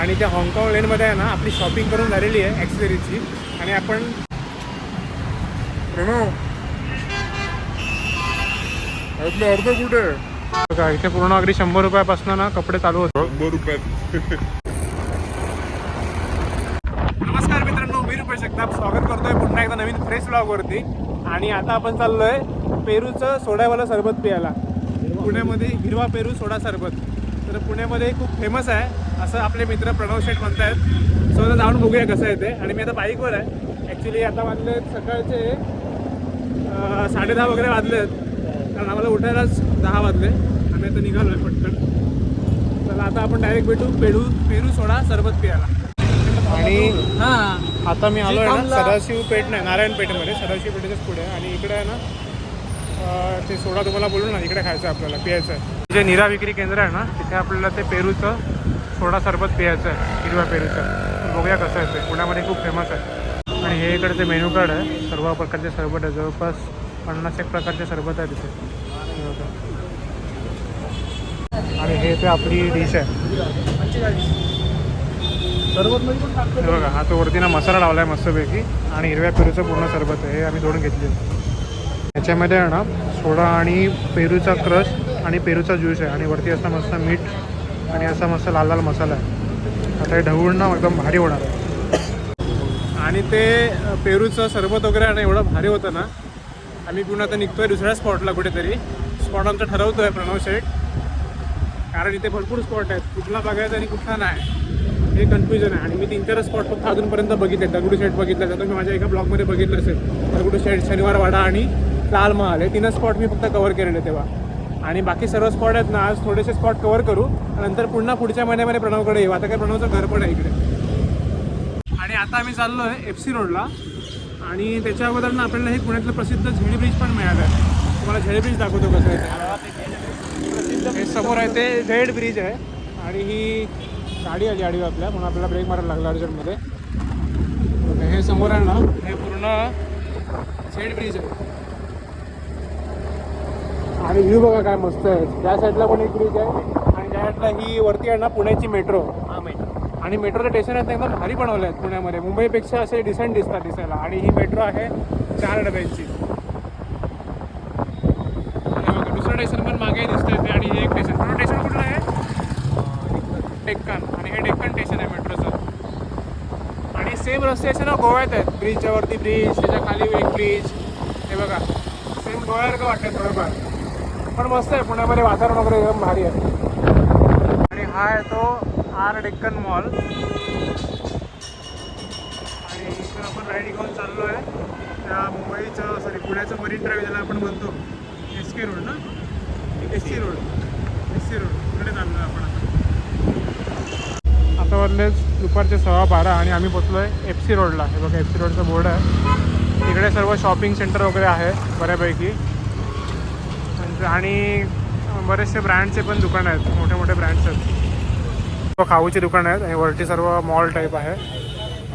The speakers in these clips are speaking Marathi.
आणि त्या हाँगकाँग लेनमध्ये आहे ना आपली शॉपिंग करून झालेली आहे ॲक्सेसरीजची आणि आपण यातलं अर्ध कुठे? बघा इथे पूर्ण अगदी शंभर रुपयापासून ना कपडे चालू होते. शंभर रुपयात. नमस्कार मित्रांनो मी रुपेश जगताप स्वागत करतोय पुन्हा एकदा नवीन फ्रेश ब्लॉगवरती आणि आता आपण चाललोय पेरूचं सोड्यावाला सरबत पियाला पुण्यामध्ये हिरवा पेरू सोडा सरबत. तर पुण्यामध्ये खूप फेमस आहे. असं आपले मित्र प्रणव शेठ म्हणतायत. सो आता जाऊन बघूया कसं आहे ते आणि मी आता बाईकवर आहे. ॲक्च्युली आता वाजले सकाळचे साडेदहा वगैरे वाजले आहेत कारण आम्हाला उठायलाच दहा वाजले. आम्ही आता निघालो आहे पटकन. तर आता आपण डायरेक्ट भेटू पेरू पेरू सोडा सरबत पियाला. आणि आता मी आलो आहे ना सदाशिव पेठ नाही नारायण पेठमध्ये सदाशिव पेठेच्याच पुढे आणि इकडे आहे ना ते सोडा तुम्हाला बोलू ना इकडे खायचं आहे आपल्याला पियायचं आहे. जे निरा विक्री केंद्र आहे ना तिथे आपल्याला ते पेरूचं सोडा सरबत प्यायचं आहे हिरव्या पेरूचं. बघूया कसं आहे ते. पुण्यामध्ये खूप फेमस आहे. आणि हे इकडे ते मेनू कार्ड आहे. सर्व प्रकारचे सरबत आहे. जवळपास पन्नास एक प्रकारचे सरबत आहे तिथे. आणि हे ते आपली डिश आहे. हे बघा हा तो वरती ना मसाला लावला आहे मस्तपैकी. आणि हिरव्या पेरूचं पूर्ण सरबत आहे. हे आम्ही दोन घेतले याच्यामध्ये आहे ना सोडा आणि पेरूचा क्रश आणि पेरूचा ज्यूस आहे. आणि वरती असं मस्त मीठ आणि असा मस्त लाल लाल मसाला आहे. आता हे ढवळून ना एकदम भारी होणार आहे. आणि ते पेरूचं सरबत वगैरे आणि एवढं भारी होतं ना आम्ही पुन्हा आता निघतोय दुसऱ्या स्पॉटला कुठेतरी. स्पॉट आमचा आहे प्रणव शेठ. कारण इथे भरपूर स्पॉट आहेत. कुठला बघायचा आणि कुठला नाही. हे कन्फ्युजन आहे. आणि मी तीन चार स्पॉट फक्त अजूनपर्यंत बघितले दगडू शेट बघितलं जातो मी माझ्या एका ब्लॉगमध्ये बघितलं असेल. दगडू शेठ शनिवार वाडा आणि लाल महाल हे तीनच स्पॉट मी फक्त कवर केलेले तेव्हा. आणि बाकी सर्व स्पॉट आहेत ना आज थोडेसे स्पॉट कव्हर करू. नंतर पुन्हा पुढच्या महिन्यामध्ये प्रणवकडे येऊ. आता काय प्रणवचं घर पण आहे इकडे. आणि आता आम्ही चाललो आहे एफ सी रोडला आणि त्याच्या अगोदर ना आपल्याला हे पुण्यातलं प्रसिद्ध झेड ब्रिज पण मिळालं आहे. तुम्हाला झेड ब्रिज दाखवतो कसं आहे. हे समोर आहे ते झेड ब्रिज आहे. आणि ही गाडी आली आडवी आपल्या म्हणून आपल्याला ब्रेक मारायला लागला अर्जंटमध्ये. हे समोर आहे ना हे पूर्ण झेड ब्रिज आहे. आणि व्ह्यू बघा काय मस्त आहे. त्या साईडला पण एक ब्रिज आहे? आणि त्या साईडला ही वरती आहे ना पुण्याची मेट्रो आणि मेट्रोचे स्टेशन आहेत एकदम भारी बनवले आहेत पुण्यामध्ये. मुंबईपेक्षा असे डिसेंट दिसतात दिसायला. आणि ही मेट्रो आहे चार डब्यांची. दुसरं स्टेशन पण मागे दिसतंय ते आणि हे एक स्टेशन पुढं स्टेशन कुठलं आहे? डेक्कन. आणि हे डेक्कन स्टेशन आहे मेट्रोचं आणि सेम रस्ते असे ना गोव्यात आहेत. ब्रिजच्या वरती ब्रिज त्याच्याखाली एक ब्रिज हे बघा. सेम गोव्यासारखं वाटतं थोडंफार. पण मस्त आहे. पुण्यामध्ये वातावरण वगैरे एकदम भारी आहे. आणि हा आहे तो आर डेक्कन मॉल. आणि इकडे आपण राईड घेऊन चाललो आहे. त्या मुंबईचं सॉरी पुण्याचं मरीन ड्राईव्ह ज्याला आपण म्हणतो. एस के रोड ना? S C road. S C road. इकडे चाललो आहे आपण आता. आता वाजलेच दुपारचे सव्वा बारा आणि आम्ही पोचलो आहे एफ सी रोडला. हे बघा एफ सी रोडचं बोर्ड आहे. इकडे सर्व शॉपिंग सेंटर वगैरे आहे बऱ्यापैकी. आणि- बरेचसे ब्रँडचे पण दुकानं आहेत. मोठे मोठे ब्रँड्स आहेत. सर्व खाऊची दुकानं आहेत. आणि वरती सर्व मॉल टाईप आहे.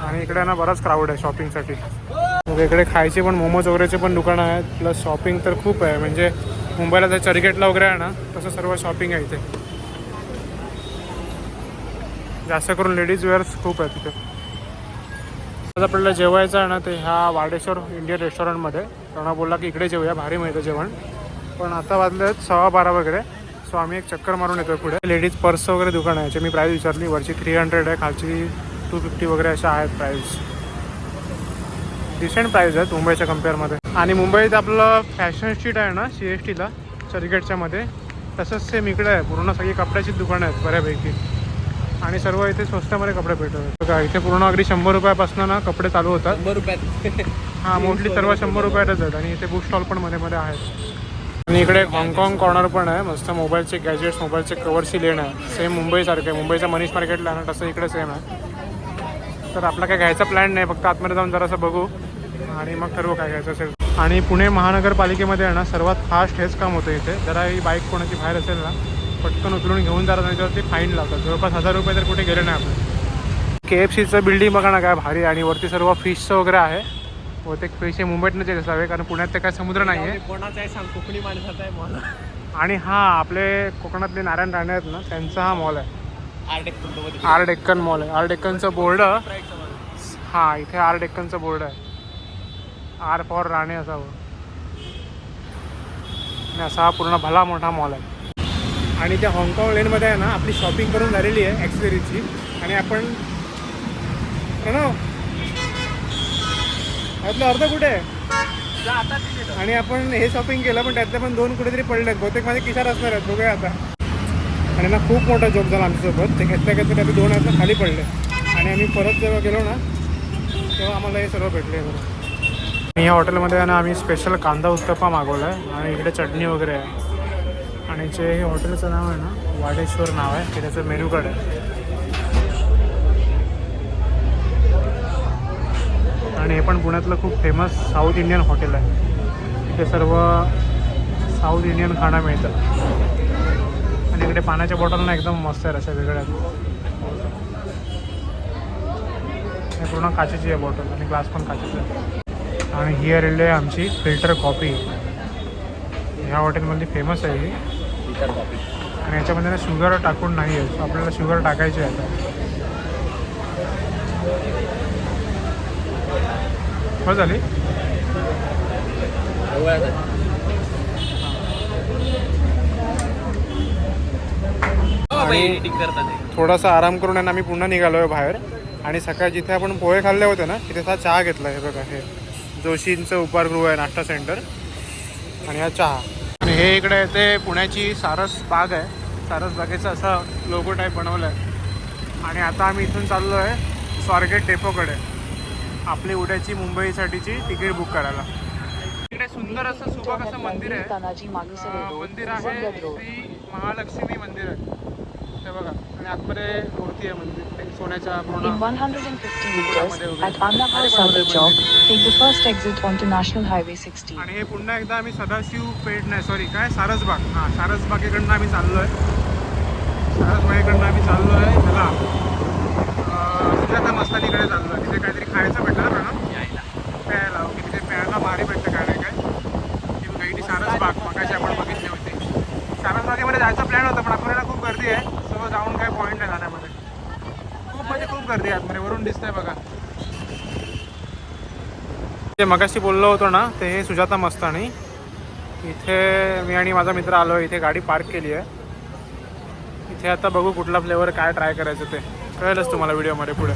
आणि इकडे ना बराच क्राऊड आहे शॉपिंगसाठी मग म्हणजे इकडे खायचे पण मोमोज वगैरेचे पण दुकानं आहेत. प्लस शॉपिंग तर खूप आहे. म्हणजे मुंबईला जर चर्चगेटला वगैरे आहे ना तसं सर्व शॉपिंग आहे इथे. जास्त करून लेडीज वेअर्स खूप आहेत तिथे आज आपल्याला जेवायचं आहे ना ते ह्या वाडेश्वर इंडियन रेस्टॉरंटमध्ये त्यांना बोलला की इकडे जेवूया. भारी मिळतं जेवण. पण आता वाजले आहेत सव्वा बारा वगैरे. सो आम्ही एक चक्कर मारून येतो पुढे. लेडीज पर्स वगैरे दुकान आहे. याची मी प्राईस विचारली. वरची थ्री हंड्रेड आहे. खालची टू फिफ्टी वगैरे अशा आहेत प्राईस डिसेंट प्राईस आहेत मुंबईच्या कम्पेअरमध्ये आणि मुंबईत आपलं फॅशन स्ट्रीट आहे ना सी एस टीला चर्चगेटच्या मध्ये तसंच सेम इकडे आहे. पूर्ण सगळी कपड्याची दुकानं आहेत बऱ्यापैकी. आणि सर्व इथे स्वस्तामध्ये कपडे भेटतात. बघा इथे पूर्ण अगदी शंभर रुपयापासून ना कपडे चालू होतात. शंभर रुपयात. हा मोस्टली सर्व शंभर रुपयातच आहेत. आणि इथे बुक स्टॉल पण मध्ये मध्ये आहेत. आणि इकडे हाँगकाँग कॉर्नर पण आहे. मस्त मोबाईलचे गॅजेट्स मोबाईलचे कवरची लेण आहे. सेम मुंबईसारखं आहे. मुंबईचा मनीष मार्केटला आहे ना तसं इकडे सेम आहे. तर आपला काय घ्यायचा प्लॅन नाही. फक्त आतमध्ये जाऊन जरासं बघू. आणि मग ठरवू काय घ्यायचं असेल. आणि पुणे महानगरपालिकेमध्ये आहे ना सर्वात फास्ट हेच काम होतं इथे. जरा ही बाईक कोणाची बाहेर असेल ना पटकन उचलून घेऊन जातात आणि त्याच्यावरती फाईन लावतात. जवळपास हजार रुपये तर कुठे गेले नाही आपण के एफ सीचं बिल्डिंग बघा ना काय भारी आणि वरती सर्व फिशचं वगैरे आहे. बहुतेक फिश हे मुंबईतनंच येत असावे कारण पुण्यात ते काय समुद्र नाही आहे कोणाचा आहे सांग कोकणी माणसाचा आहे मला. आणि हा आपले कोकणातले नारायण राणे आहेत ना त्यांचा हा मॉल आहे. आर डेक्कन मॉल आहे. आर डेक्कनचं बोर्ड हां इथे आर डेक्कनचं बोर्ड आहे. आर फॉर राणे असावं. आणि असा हा पूर्ण भला मोठा मॉल आहे. आणि त्या हाँगकाँग लेनमध्ये आहे ना आपली शॉपिंग करून झालेली आहे ॲक्सेसरीजची आणि आपण प्रणव यातलं अर्ध कुठे आहे? आणि आपण हे शॉपिंग केलं पण त्यातले पण दोन कुठेतरी पडलेत. बहुतेक माझे किशार असणार आहेत बघूया आता. आणि ना खूप मोठा जॉब झाला आमच्यासोबत. ते घेतल्या घेतल्या त्यातले दोन आहेत ना खाली पडले. आणि आम्ही परत जेव्हा गेलो ना तेव्हा आम्हाला हे सर्व भेटले. बरं या हॉटेलमध्ये ना आम्ही स्पेशल कांदा उत्तप्पा मागवला आहे आणि इकडे चटणी वगैरे आहे. आणि जे हे हॉटेलचं नाव आहे ना वाडेश्वर नाव आहे. त्याचं मेन्यू कार्ड आहे. आणि हे पण पुण्यातलं खूप फेमस साऊथ इंडियन हॉटेल आहे. इथे सर्व साऊथ इंडियन खाणं मिळतं. आणि इकडे पाण्याच्या बॉटल एकदम मस्त आहे अशा वेगळ्या. हे पूर्ण काचेची आहे बॉटल आणि ग्लास पण काचेचा आहे. आणि ही आलेली आहे आमची फिल्टर कॉफी ह्या हॉटेलमधली फेमस आहे ही. आणि याच्यामध्ये ना शुगर टाकून नाही आहे सो आपल्याला शुगर टाकायची आहे आता. हो झाली? आणि थोडासा आराम करून आहे ना आम्ही पुन्हा निघालो आहे बाहेर. आणि सकाळी जिथे आपण पोहे खाल्ले होते ना तिथे हा चहा घेतला हे बघा हे जोशींचं उपारगृह आहे नाश्ता सेंटर. आणि हा चहा. आणि हे इकडे येते पुण्याची सारस बाग आहे. सारस बागेचा असा लोगो टाईप बनवला आहे आणि आता आम्ही इथून चाललो आहे स्वारगेट डेपोकडे आपली उद्याची मुंबईसाठीची तिकीट बुक करायला. इकडे सुंदर असं सुबक असं मंदिर आहे. मंदिर आहे. श्री महालक्ष्मी मंदिर आहे. ते बघा आणि आतमध्ये मूर्ती आहे मंदिर. सोन्याच्या In पूर्ण 150 meters at Annapur Sagar Chowk, take the first exit onto National Highway 16. आणि हे पुन्हा एकदा आम्ही सदाशिव पेठ नाही सॉरी काय? सारसबाग. हां सारसबागेकडनं आम्ही चाललो आहे सारसबागेकडनं आम्ही चाललो आहे ह्याला. सुजाता मस्तानीकडे चाललो आहे तिथे काहीतरी खायचं भेटलं ना मॅडम प्यायला. ओके तिथे प्यायला भारी भेटतं काय नाही काय? ती बघा इथे सारसबाग मगाशी आपण बघितली होती. सारसबागेमध्ये जायचा प्लॅन होता पण आपल्याला खूप गर्दी आहे. सो जाऊन काय पॉईंट नाही जाण्यामध्ये. खूप म्हणजे खूप गर्दी आहे आतमध्ये. वरून दिसतंय बघा. जे मगाशी बोललो होतो ना ते हे सुजाता मस्तानी. इथे मी आणि माझा मित्र आलो इथे गाडी पार्क केली आहे. इथे आता बघू कुठला फ्लेवर काय ट्राय करायचं ते. कळेलच तुम्हाला व्हिडिओमध्ये पुढे.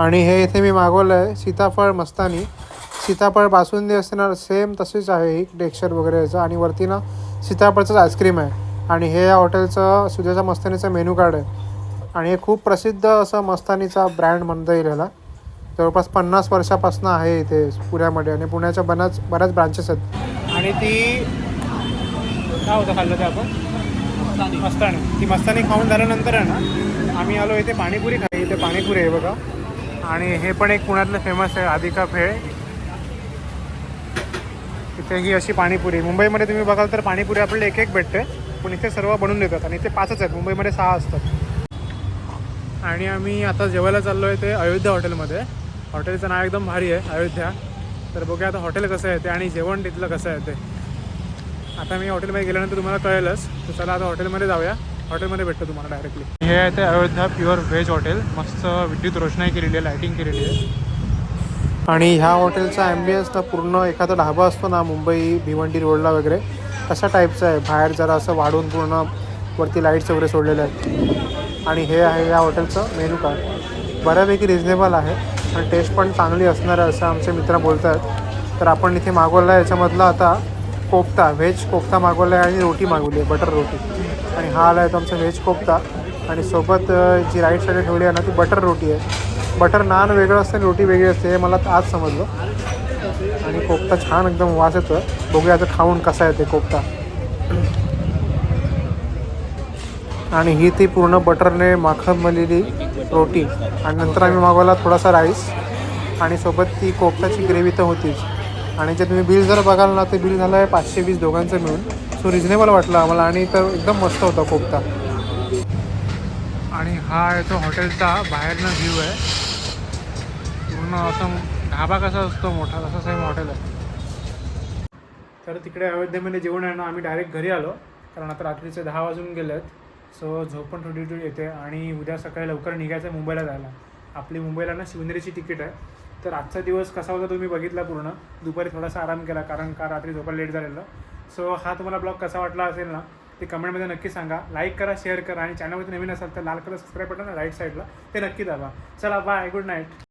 आणि हे इथे मी मागवलं आहे सीताफळ मस्तानी. सीताफळ बासुंदी असते ना सेम तशीच आहे ही टेक्स्चर वगैरे याचं. आणि वरती ना सीताफळचंच आईस्क्रीम आहे. आणि हे या हॉटेलचं सुजाता मस्तानीचं मेनू कार्ड आहे. आणि हे खूप प्रसिद्ध असं मस्तानीचा ब्रँड म्हणता येईल याला. जवळपास पन्नास वर्षापासून आहे इथे पुण्यामध्ये. आणि पुण्याच्या बऱ्याच बऱ्याच ब्रांचेस आहेत. आणि ती काय होतं खाल्लं ते आपण? मस्तानी. ती मस्तानी खाऊन झाल्यानंतर आहे ना आम्ही आलो इथे पाणीपुरी खाई इथे पाणीपुरी आहे बघा. आणि हे पण एक पुण्यातलं फेमस आहे आदिका भेळ इथे ही अशी पाणीपुरी मुंबईमध्ये तुम्ही बघाल तर पाणीपुरी आपल्याला एक एक भेटते. पण इथे सर्व बनवून देतात. आणि इथे पाचच आहेत. मुंबईमध्ये सहा असतात. आणि आम्ही आता जेवायला चाललो आहे ते अयोध्या हॉटेलमध्ये. हॉटेलचं नाव एकदम भारी आहे अयोध्या. तर बघूया आता हॉटेल कसं आहे ते आणि जेवण तिथलं कसं आहे ते. आता मी हॉटेलमध्ये गेल्यानंतर तुम्हाला कळेलच. तर चला आता हॉटेलमध्ये जाऊया. हॉटेलमध्ये भेटतो तुम्हाला डायरेक्टली हे आहे ते अयोध्या प्युअर व्हेज हॉटेल मस्त विद्युत रोषणाई केलेली आहे लायटिंग केलेली आहे. आणि ह्या हॉटेलचा ॲम्बियन्स ना पूर्ण एखादा ढाबा असतो ना मुंबई भिवंडी रोडला वगैरे तशा टाईपचं आहे. बाहेर जरा असं वाढवून पूर्ण वरती लाईट्स वगैरे सोडलेले आहेत. आणि हे आहे या हॉटेलचं मेनू कार्ड बऱ्यापैकी रिजनेबल आहे. आणि टेस्ट पण चांगली असणार आहे असं आमचे मित्र बोलत आहेत तर आपण इथे मागवला आहे याच्यामधला आता कोफ्ता व्हेज कोफ्ता मागवला आहे आणि रोटी मागवली आहे बटर रोटी. आणि हा आला आहे तो आमचा व्हेज कोफ्ता. आणि सोबत जी राईट साईड ठेवली आहे ना ती बटर रोटी आहे. बटर नान वेगळं असतं आणि रोटी वेगळी असते हे मला आज समजलं. आणि कोफ्ता छान एकदम वास येतो बघूया आता खाऊन कसा येते कोफ्ता. आणि ही ती पूर्ण बटरने माखमलेली रोटी. आणि नंतर आम्ही मागवला थोडासा राईस. आणि सोबत ती कोफ्ताची ग्रेव्ही तर होतीच. आणि जे तुम्ही बिल जर बघाल ना ते बिल झालं आहे पाचशे वीस दोघांचं मिळून. सो रिजनेबल वाटलं आम्हाला आणि तर एकदम मस्त होता कोपता आणि हा आहे तो हॉटेलचा बाहेरनं व्ह्यू आहे. पूर्ण असं ढाबा कसा असतो मोठा तसा सेम हॉटेल आहे. तर तिकडे अयोध्येमध्ये जेवण आहे ना आम्ही डायरेक्ट घरी आलो. कारण आता रात्रीचे दहा वाजून गेले आहेत सो झोप पण थोडी थोडी येते आणि उद्या सकाळी लवकर निघायचं आहे मुंबईला जायला. आपली मुंबईला ना शिवनेरीची तिकीट आहे. तर आजचा दिवस कसा होता तुम्ही बघितला पूर्ण. दुपारी थोडासा आराम केला कारण का रात्री झोपा लेट झालेलं. सो हा तुम्हाला ब्लॉग कसा वाटला असेल ना ते कमेंटमध्ये नक्की सांगा. लाईक करा शेअर करा. आणि चॅनलमध्ये नवीन असाल तर लाल कलर सबस्क्राईब बटन राईट साईडला ते नक्की दाबा. चला बाय गुड नाईट